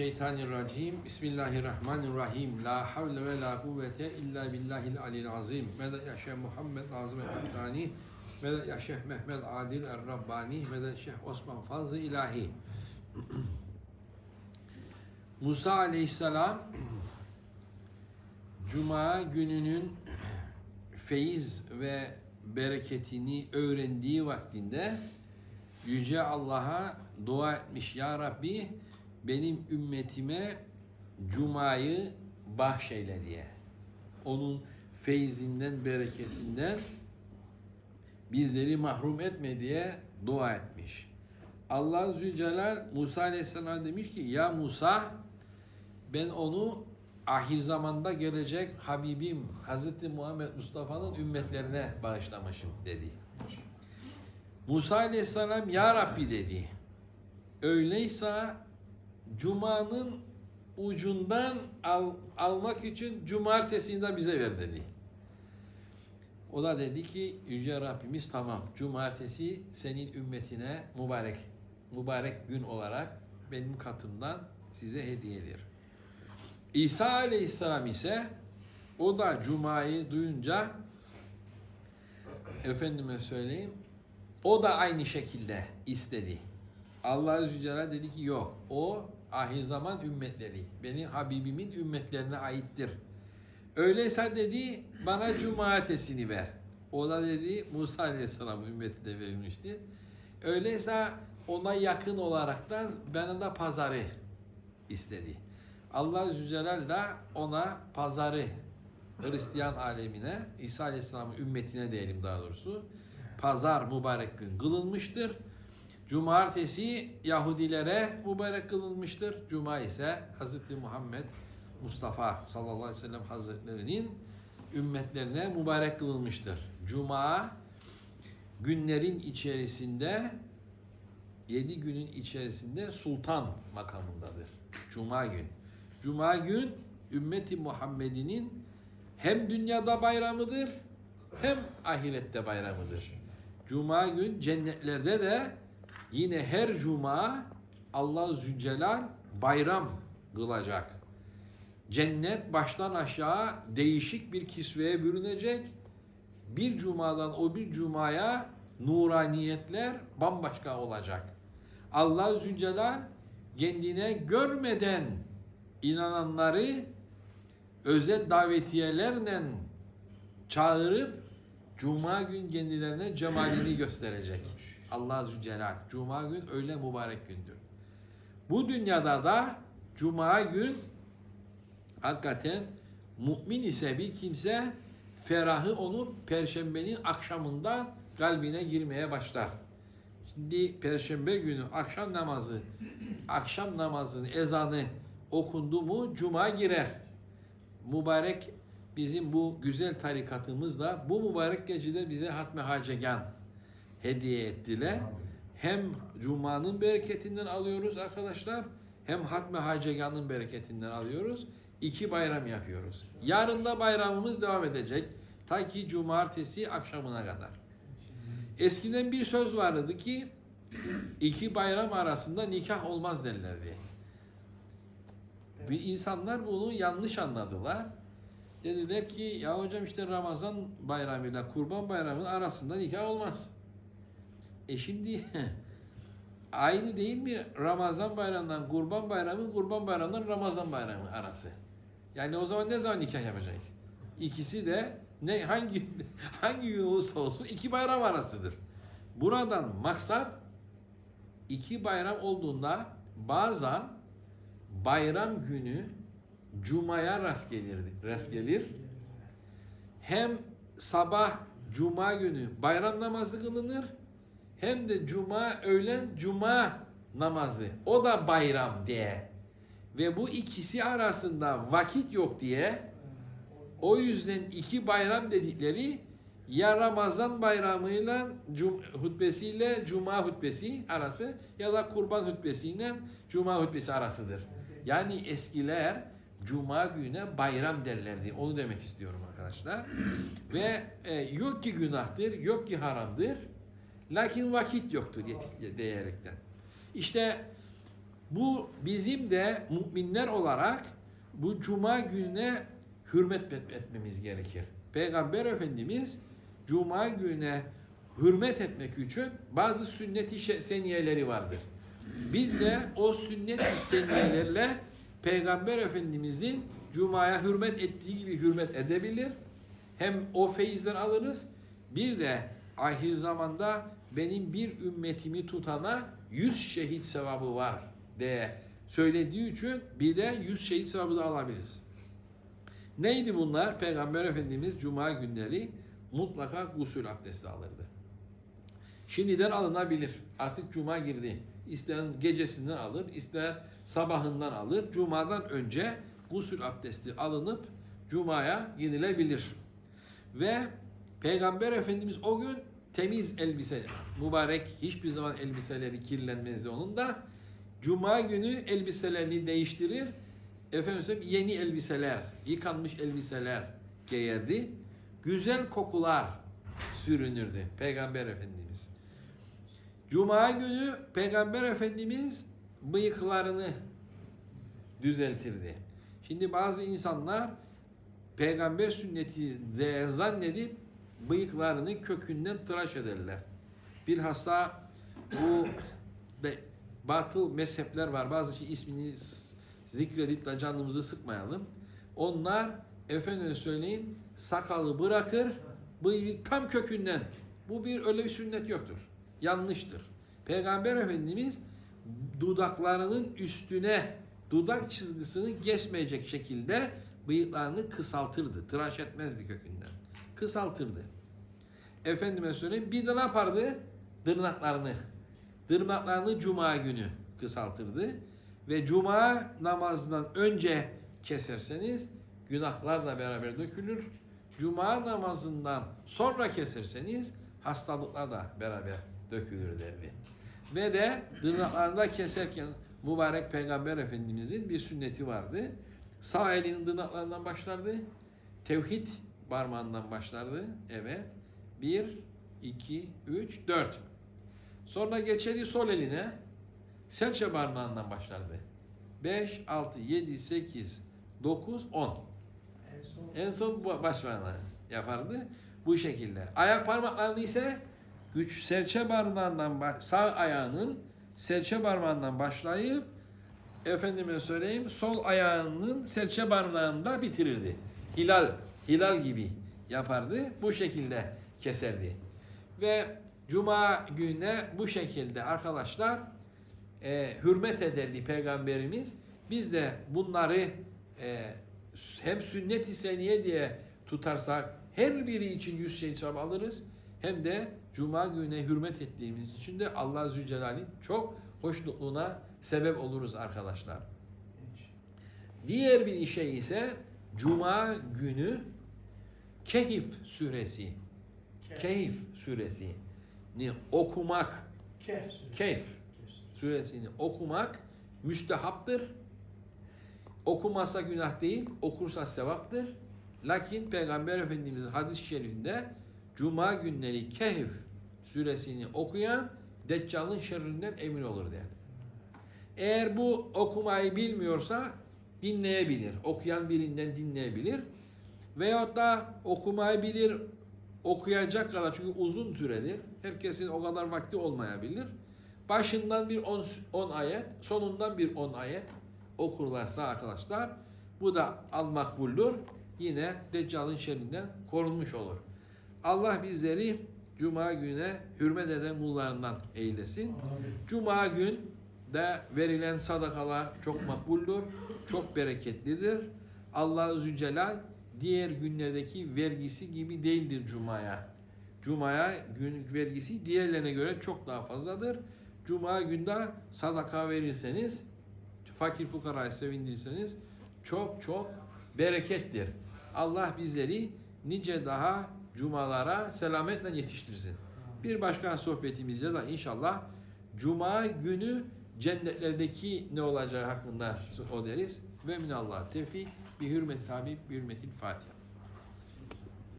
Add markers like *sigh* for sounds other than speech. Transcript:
Mineşşeytanirracim. Bismillahirrahmanirrahim. La havle ve la kuvvete illa billahil alil azim. Ve yaşa Muhammed Nazım el-Hamdani. Ve yaşa Mehmet Adil el-Rabbani. Ve Şeyh Osman Fazlı İlahi. Musa aleyhisselam Cuma gününün feyiz ve bereketini öğrendiği vaktinde Yüce Allah'a dua etmiş. Ya Rabbi benim ümmetime Cuma'yı bahşeyle diye. Onun feyzinden, bereketinden bizleri mahrum etme diye dua etmiş. Allah Zülcelal Musa Aleyhisselam demiş ki ya Musa ben onu ahir zamanda gelecek Habibim Hazreti Muhammed Mustafa'nın ümmetlerine bağışlamışım dedi. Musa Aleyhisselam Ya Rabbi dedi. Öyleyse Cuma'nın ucundan al, almak için cumartesini de bize ver dedi. O da dedi ki Yüce Rabbimiz tamam cumartesi senin ümmetine mübarek mübarek gün olarak benim katımdan size hediyedir. İsa Aleyhisselam ise o da Cuma'yı duyunca efendime söyleyeyim o da aynı şekilde istedi. Allah Celle dedi ki yok. O ahir zaman ümmetleri. Beni Habibimin ümmetlerine aittir. Öyleyse dedi bana cumartesini ver. O da dedi Musa Aleyhisselam ümmeti de verilmişti. Öyleyse ona yakın olaraktan bana da pazarı istedi. Allah Celle de ona pazarı Hristiyan alemine, İsa Aleyhisselam'ın ümmetine diyelim daha doğrusu, pazar mübarek gün kılınmıştır. Cumartesi Yahudilere mübarek kılınmıştır. Cuma ise Hz. Muhammed Mustafa sallallahu aleyhi ve sellem Hazretlerinin ümmetlerine mübarek kılınmıştır. Cuma günlerin içerisinde yedi günün içerisinde sultan makamındadır. Cuma gün. Cuma gün ümmeti Muhammed'inin hem dünyada bayramıdır hem ahirette bayramıdır. Cuma gün cennetlerde de yine her cuma Allah Zülcelal bayram kılacak. Cennet baştan aşağı değişik bir kisveye bürünecek. Bir cumadan o bir cumaya nuraniyetler bambaşka olacak. Allah Zülcelal kendine görmeden inananları özel davetiyelerle çağırıp Cuma gün kendilerine cemalini gösterecek. Allah Zülcelal. Cuma gün öyle mübarek gündür. Bu dünyada da Cuma gün hakikaten mümin ise bir kimse ferahı onu perşembenin akşamından kalbine girmeye başlar. Şimdi perşembe günü akşam namazı, akşam namazının ezanı okundu mu cuma girer. Mübarek bizim bu güzel tarikatımızla bu mübarek gecede bize Hatme Hacegan hediye ettiler. Hem Cuma'nın bereketinden alıyoruz arkadaşlar hem Hatme Hacegan'ın bereketinden alıyoruz. İki bayram yapıyoruz. Yarın da bayramımız devam edecek. Ta ki cumartesi akşamına kadar. Eskiden bir söz vardı ki iki bayram arasında nikah olmaz derlerdi. Bir insanlar bunu yanlış anladılar. Dediler ki ya hocam işte Ramazan bayramıyla Kurban bayramının arasında nikah olmaz. E şimdi *laughs* aynı değil mi Ramazan bayramından Kurban bayramı, Kurban bayramından Ramazan bayramı arası? Yani o zaman ne zaman nikah yapacak? İkisi de ne hangi *laughs* hangi gün olursa olsun iki bayram arasıdır. Buradan maksat iki bayram olduğunda bazen bayram günü Cuma'ya rast gelir, rast gelir. Hem sabah Cuma günü bayram namazı kılınır hem de Cuma öğlen Cuma namazı. O da bayram diye. Ve bu ikisi arasında vakit yok diye o yüzden iki bayram dedikleri ya Ramazan bayramıyla cum hutbesiyle Cuma hutbesi arası ya da Kurban hutbesiyle Cuma hutbesi arasıdır. Yani eskiler Cuma güne bayram derlerdi. Onu demek istiyorum arkadaşlar. Ve e, yok ki günahtır, yok ki haramdır. Lakin vakit yoktur diyerekten. İşte Bu bizim de müminler olarak bu cuma gününe hürmet et- etmemiz gerekir. Peygamber Efendimiz cuma gününe hürmet etmek için bazı sünnet-i seniyeleri vardır. Biz de o sünnet-i seniyelerle Peygamber Efendimizin cumaya hürmet ettiği gibi hürmet edebilir. Hem o feyizden alırız. Bir de ahir zamanda benim bir ümmetimi tutana yüz şehit sevabı var diye söylediği için bir de yüz şehit sevabı da alabiliriz. Neydi bunlar? Peygamber Efendimiz cuma günleri mutlaka gusül abdesti alırdı. Şimdiden alınabilir. Artık cuma girdi. İsteyen gecesinden alır, ister sabahından alır. Cumadan önce gusül abdesti alınıp cumaya gidilebilir. Ve Peygamber Efendimiz o gün temiz elbise, mübarek hiçbir zaman elbiseleri kirlenmezdi onun da. Cuma günü elbiselerini değiştirir. Efendim yeni elbiseler, yıkanmış elbiseler giyerdi. Güzel kokular sürünürdü Peygamber Efendimiz. Cuma günü Peygamber Efendimiz bıyıklarını düzeltirdi. Şimdi bazı insanlar peygamber sünneti zannedip bıyıklarını kökünden tıraş ederler. Bilhassa bu batıl mezhepler var. Bazı şey ismini zikredip de canımızı sıkmayalım. Onlar efendim söyleyeyim sakalı bırakır bıyık tam kökünden. Bu bir öyle bir sünnet yoktur. Yanlıştır. Peygamber Efendimiz dudaklarının üstüne dudak çizgisini geçmeyecek şekilde bıyıklarını kısaltırdı. Tıraş etmezdi kökünden. Kısaltırdı. Efendime söyleyeyim bir de ne yapardı? Tırnaklarını. Tırnaklarını cuma günü kısaltırdı. Ve cuma namazından önce keserseniz günahlarla beraber dökülür. Cuma namazından sonra keserseniz hastalıklar da beraber dökülür derdi. Ve de tırnaklarını da keserken mübarek Peygamber Efendimizin bir sünneti vardı. Sağ elinin tırnaklarından başlardı. Tevhid parmağından başlardı. Evet. Bir, iki, üç, dört. Sonra geçerdi sol eline. Serçe parmağından başlardı. Beş, altı, yedi, sekiz, dokuz, on. En son En son baş yapardı. Bu şekilde. Ayak parmaklarını ise güç serçe parmağından sağ ayağının serçe parmağından başlayıp efendime söyleyeyim sol ayağının serçe parmağında bitirirdi. Hilal, hilal gibi yapardı. Bu şekilde keserdi. Ve cuma gününe bu şekilde arkadaşlar e, hürmet ederdi peygamberimiz. Biz de bunları e, hem sünnet-i seniye diye tutarsak her biri için yüz şey alırız. Hem de cuma gününe hürmet ettiğimiz için de Allah Zülcelal'in çok hoşnutluğuna sebep oluruz arkadaşlar. Diğer bir şey ise cuma günü Kehif suresi. Kehif suresi ni okumak, Kehf suresi. Kehf suresini okumak müstehaptır. Okumasa günah değil, okursa sevaptır. Lakin Peygamber Efendimiz'in hadis-i şerifinde Cuma günleri Kehf suresini okuyan Deccal'ın şerrinden emin olur derdi. Eğer bu okumayı bilmiyorsa dinleyebilir. Okuyan birinden dinleyebilir. Veyahut da okumayı bilir, okuyacak kadar çünkü uzun süredir. Herkesin o kadar vakti olmayabilir. Başından bir 10 ayet, sonundan bir 10 ayet okurlarsa arkadaşlar bu da al makbuldür. Yine Deccal'ın şerrinden korunmuş olur. Allah bizleri Cuma gününe hürmet eden kullarından eylesin. Amin. Cuma gün de verilen sadakalar çok makbuldür, çok bereketlidir. Allah Zülcelal diğer günlerdeki vergisi gibi değildir Cuma'ya. Cuma'ya gün vergisi diğerlerine göre çok daha fazladır. Cuma günde sadaka verirseniz, fakir fukarayı sevindirirseniz çok çok berekettir. Allah bizleri nice daha cumalara selametle yetiştirsin. Bir başka sohbetimizde de inşallah Cuma günü cennetlerdeki ne olacağı hakkında o deriz. Ve minallah tevfik bi hürmet Habib bi hürmetil Fatiha.